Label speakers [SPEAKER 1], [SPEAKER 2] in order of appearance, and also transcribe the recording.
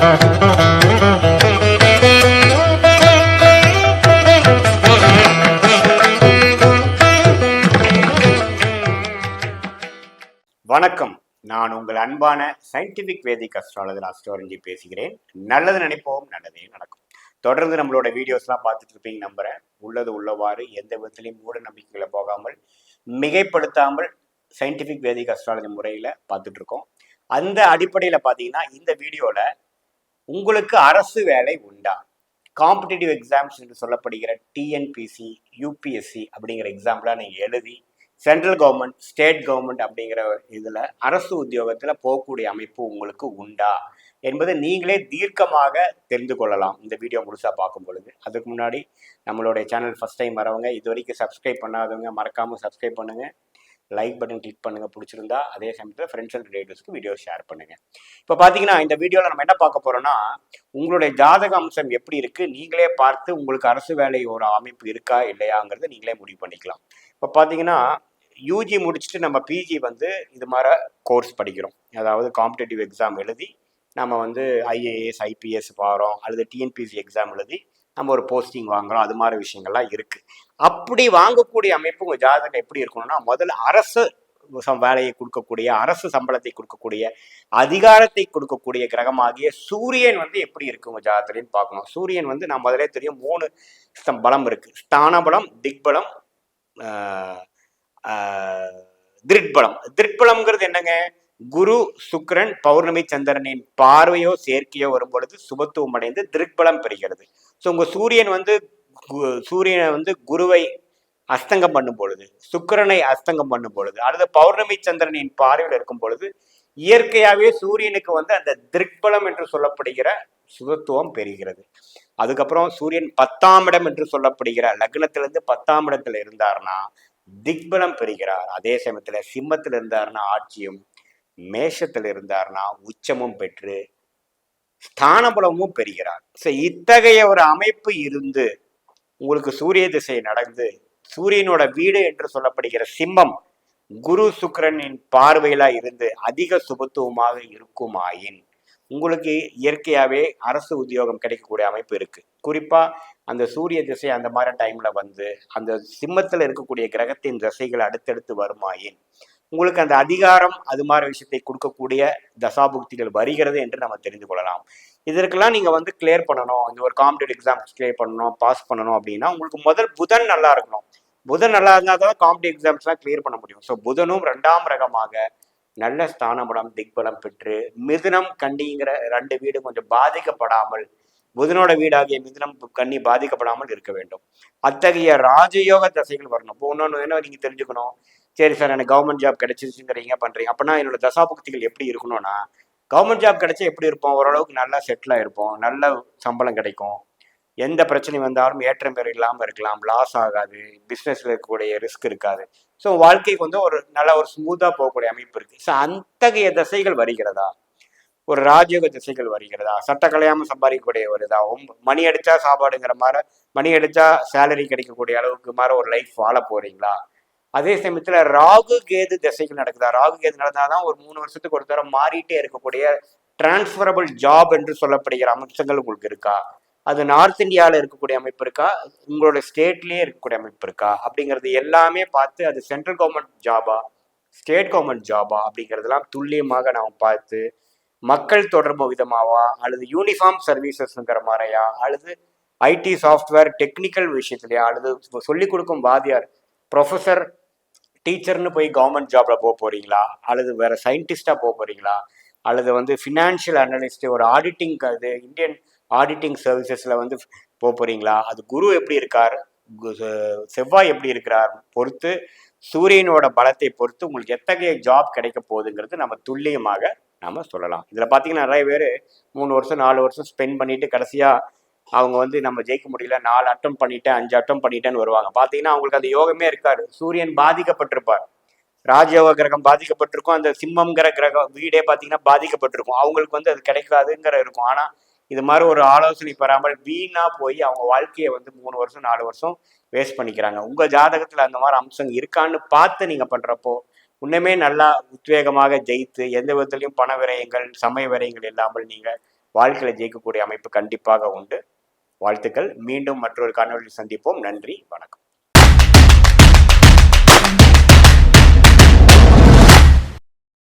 [SPEAKER 1] வணக்கம். நான் உங்கள் அன்பான சயின்டிபிக் வேதிக் அஸ்ட்ராலஜர் அஸ்ட்ரோரஞ்சி பேசுகிறேன். நல்லது நினைப்போம் நல்லதே நடக்கும். தொடர்ந்து நம்மளோட வீடியோஸ்லாம் பார்த்துட்டு இருப்பீங்க நம்புறேன். உள்ளது உள்ளவாறு எந்த விதத்திலையும் மூட நம்பிக்கைகளை போகாமல் மிகைப்படுத்தாமல் சயின்டிஃபிக் வேதிக் அஸ்ட்ராலஜி முறையில் பார்த்துட்ருக்கோம் அந்த அடிப்படையில் பார்த்தீங்கன்னா இந்த வீடியோவில் உங்களுக்கு அரசு வேலை உண்டா? காம்படிட்டிவ் எக்ஸாம்ஸ் என்று சொல்லப்படுகிற டிஎன்பிசி யூபிஎஸ்சி அப்படிங்கிற எக்ஸாம்லாம் நீங்கள் எழுதி சென்ட்ரல் கவர்மெண்ட் ஸ்டேட் கவர்மெண்ட் அப்படிங்கிற இதில் அரசு உத்தியோகத்தில் போகக்கூடிய அமைப்பு உங்களுக்கு உண்டா? என்பதை நீங்களே தீர்க்கமாக தெரிந்து கொள்ளலாம். இந்த வீடியோ முழுசாக பார்க்கும் பொழுது. அதுக்கு முன்னாடி நம்மளுடைய சேனல் ஃபஸ்ட் டைம் வரவங்க இது வரைக்கும் சப்ஸ்கிரைப் பண்ணாதவங்க மறக்காமல் சப்ஸ்கிரைப் பண்ணுங்கள் லைக் பட்டன் கிளிக் பண்ணுங்கள் பிடிச்சிருந்தா அதே சமயத்தில் ஃப்ரெண்ட்ஸ் அண்ட் ரிலேட்டிவ்ஸ்க்கு வீடியோ ஷேர் பண்ணுங்கள் இப்போ பார்த்தீங்கன்னா இந்த வீடியோவில் நம்ம என்ன பார்க்க போகிறோம்னா உங்களுடைய ஜாதக அம்சம் எப்படி இருக்குது நீங்களே பார்த்து உங்களுக்கு அரசு வேலை ஒரு அமைப்பு இருக்கா இல்லையாங்கிறத நீங்களே முடிவு பண்ணிக்கலாம். இப்போ பார்த்தீங்கன்னா யூஜி முடிச்சுட்டு நம்ம பிஜி வந்து இது மாதிரி கோர்ஸ் படிக்கிறோம். அதாவது காம்படேட்டிவ் எக்ஸாம் எழுதி நம்ம வந்து ஐஏஎஸ் ஐபிஎஸ் பாரோம் அல்லது டிஎன்பிசி எக்ஸாம் எழுதி நம்ம ஒரு போஸ்டிங் வாங்குறோம் அது மாதிரி விஷயங்கள்லாம் இருக்குது அப்படி வாங்கக்கூடிய அமைப்பு உங்கள் ஜாதகம் எப்படி இருக்கணும்னா முதல்ல அரசு வேலையை கொடுக்கக்கூடிய அரசு சம்பளத்தை கொடுக்கக்கூடிய அதிகாரத்தை கொடுக்கக்கூடிய கிரகமாகிய சூரியன் வந்து எப்படி இருக்கு உங்க ஜாதகத்திலேன்னு பார்க்கணும். சூரியன் வந்து நான் முதலே தெரியும் மூணு பலம் இருக்கு. ஸ்தான பலம் திக்பலம் திருட்பலம். திருட்பலம்ங்கிறது என்னங்க? குரு சுக்ரன் பௌர்ணமி சந்திரனின் பார்வையோ சேர்க்கையோ வரும் பொழுது சுபத்துவம் அடைந்து திருக்பலம் பெறுகிறது. ஸோ உங்கள் சூரியன் வந்து கு- சூரியனை வந்து குருவை அஸ்தங்கம் பண்ணும் பொழுது சுக்கிரனை அஸ்தங்கம் பண்ணும் பொழுது அல்லது பௌர்ணமி சந்திரனின் பார்வையில் இருக்கும் பொழுது இயற்கையாகவே சூரியனுக்கு வந்து அந்த திருக்பலம் என்று சொல்லப்படுகிற சுதத்துவம் பெறுகிறது. அதுக்கப்புறம் சூரியன் பத்தாம் இடம் என்று சொல்லப்படுகிற லக்னத்திலிருந்து பத்தாம் இடத்துல இருந்தார்னா திக்பலம் பெறுகிறார். அதே சமயத்தில் சிம்மத்தில் இருந்தார்னா ஆட்சியும் மேஷத்தில் இருந்தார்னா உச்சமும் பெற்று ஸ்தானபலமும் பெறுகிறார். ஸோ இத்தகைய ஒரு அமைப்பு இருந்து உங்களுக்கு சூரிய திசை நடந்து சூரியனோட வீடு என்று சொல்லப்படுகிற சிம்மம் குரு சுக்கிரனின் பார்வையில இருந்து அதிக சுபத்துவமாக இருக்குமாயின் உங்களுக்கு இயற்கையாவே அரசு உத்தியோகம் கிடைக்கக்கூடிய அமைப்பு இருக்கு. குறிப்பா அந்த சூரிய திசை அந்த மாதிரி டைம்ல வந்து அந்த சிம்மத்தில் இருக்கக்கூடிய கிரகத்தின் திசைகள் அடுத்தடுத்து வருமாயின் உங்களுக்கு அந்த அதிகாரம் அது மாதிரி விஷயத்தை கொடுக்கக்கூடிய தசாபுக்திகள் வருகிறது என்று நம்ம தெரிந்து கொள்ளலாம். இதற்கெல்லாம் நீங்கள் வந்து கிளியர் பண்ணணும். இந்த ஒரு காம்படிட்டிவ் எக்ஸாம்ஸ் கிளியர் பண்ணணும் பாஸ் பண்ணணும் அப்படின்னா உங்களுக்கு முதல் புதன் நல்லா இருக்கணும். புதன் நல்லா இருந்தால் தான் காம்படிட்டிவ் எக்ஸாம்ஸ்லாம் கிளியர் பண்ண முடியும். ஸோ புதனும் ரெண்டாம் ரகமாக நல்ல ஸ்தானபலம் திக்பலம் பெற்று மிதுனம் கண்டிங்கிற ரெண்டு வீடு கொஞ்சம் பாதிக்கப்படாமல் புதனோட வீடாகிய மிதுனம் கண்ணி பாதிக்கப்படாமல் இருக்க வேண்டும். அத்தகைய ராஜயோக தசைகள் வரணும். இப்போ இன்னொன்று என்ன நீங்கள் தெரிஞ்சுக்கணும்? சரி சார் எனக்கு கவர்மெண்ட் ஜாப் கிடைச்சிருச்சுங்கிறீங்க பண்றீங்க. அப்படின்னா என்னோட தசாபுக்திகள் எப்படி இருக்கணும்னா கவர்மெண்ட் ஜாப் கிடைச்சா எப்படி இருப்போம்? ஓரளவுக்கு நல்லா செட்டிலாக இருப்போம் நல்ல சம்பளம் கிடைக்கும். எந்த பிரச்சனை வந்தாலும் ஏற்றம் பெற இல்லாமல் இருக்கலாம். லாஸ் ஆகாது. பிஸ்னஸில் இருக்கக்கூடிய ரிஸ்க் இருக்காது. ஸோ வாழ்க்கைக்கு வந்து ஒரு நல்ல ஒரு ஸ்மூத்தாக போகக்கூடிய அமைப்பு இருக்கு. ஸோ அத்தகைய திசைகள் வருகிறதா? ஒரு ராஜயோக திசைகள் வருகிறதா? சட்ட கலையாம சம்பாதிக்கக்கூடிய ஒரு இதாகவும் மணி அடிச்சா சாப்பாடுங்கிற மாதிரி மணி அடிச்சா சேலரி கிடைக்கக்கூடிய அளவுக்கு மாதிரி ஒரு லைஃப் வாழ போறீங்களா? அதே சமயத்துல ராகு கேது திசைகள் நடக்குதா? ராகு கேது நடந்தாதான் ஒரு மூணு வருஷத்துக்கு ஒரு தரம் மாறிட்டே இருக்கக்கூடிய டிரான்ஸ்ஃபரபிள் ஜாப் என்று சொல்லப்படுகிற அம்சங்கள் உங்களுக்கு இருக்கா? அது நார்த் இந்தியாவில் இருக்கக்கூடிய அமைப்பு இருக்கா? உங்களோட ஸ்டேட்லேயே இருக்கக்கூடிய அமைப்பு இருக்கா? அப்படிங்கிறது எல்லாமே பார்த்து அது சென்ட்ரல் கவர்மெண்ட் ஜாபா ஸ்டேட் கவர்மெண்ட் ஜாபா அப்படிங்கிறதெல்லாம் துல்லியமாக நாம் பார்த்து மக்கள் தொடர்பு விதமாவா? அல்லது யூனிஃபார்ம் சர்வீசஸ்ங்கிற மாதிரியா? அல்லது ஐடி சாஃப்ட்வேர் டெக்னிக்கல் விஷயத்துலையா? அல்லது சொல்லிக் கொடுக்கும் வாத்தியார் ப்ரொஃபஸர் டீச்சர்னு போய் கவர்மெண்ட் ஜாப்ல போக போறீங்களா? அல்லது வேற சயின்டிஸ்டா போக போறீங்களா? அல்லது வந்து ஃபினான்ஷியல் அனலிஸ்ட் ஒரு ஆடிட்டிங் அது இந்தியன் ஆடிட்டிங் சர்வீசஸ்ல வந்து போக போறீங்களா? அது குரு எப்படி இருக்கார்? கு- செவ்வாய் எப்படி இருக்கிறார் பொறுத்து சூரியனோட பலத்தை பொறுத்து உங்களுக்கு எத்தகைய ஜாப் கிடைக்க போகுதுங்கிறது நம்ம துல்லியமாக நாம சொல்லலாம். இதுல பாத்தீங்கன்னா நிறைய பேர் மூணு வருஷம் நாலு வருஷம் ஸ்பெண்ட் பண்ணிட்டு கடைசியா அவங்க வந்து நம்ம ஜெயிக்க முடியல நாலு அட்டம் பண்ணிட்டேன் அஞ்சு அட்டம் பண்ணிட்டேன்னு வருவாங்க. பார்த்தீங்கன்னா அவங்களுக்கு அந்த யோகமே இருக்காரு சூரியன் பாதிக்கப்பட்டிருப்பார். ராஜயோக கிரகம் பாதிக்கப்பட்டிருக்கும். அந்த சிம்மங்கிற கிரகம் வீடே பார்த்தீங்கன்னா பாதிக்கப்பட்டிருக்கும். அவங்களுக்கு வந்து அது கிடைக்காதுங்கிற இருக்கும். ஆனால் இது மாதிரி ஒரு ஆலோசனை பெறாமல் வீணா போய் அவங்க வாழ்க்கையை வந்து மூணு வருஷம் நாலு வருஷம் வேஸ்ட் பண்ணிக்கிறாங்க. உங்க ஜாதகத்துல அந்த மாதிரி அம்சம் இருக்கான்னு பார்த்து நீங்க பண்றப்போ இன்னுமே நல்லா உத்வேகமாக ஜெயித்து எந்த விதத்துலையும் பண விரயங்கள் சமய விரயங்கள் இல்லாமல் நீங்க வாழ்க்கையில் ஜெயிக்கக்கூடிய அமைப்பு கண்டிப்பாக உண்டு. வாழ்த்துக்கள். மீண்டும் மற்றொரு காணொலியில் சந்திப்போம். நன்றி. வணக்கம்.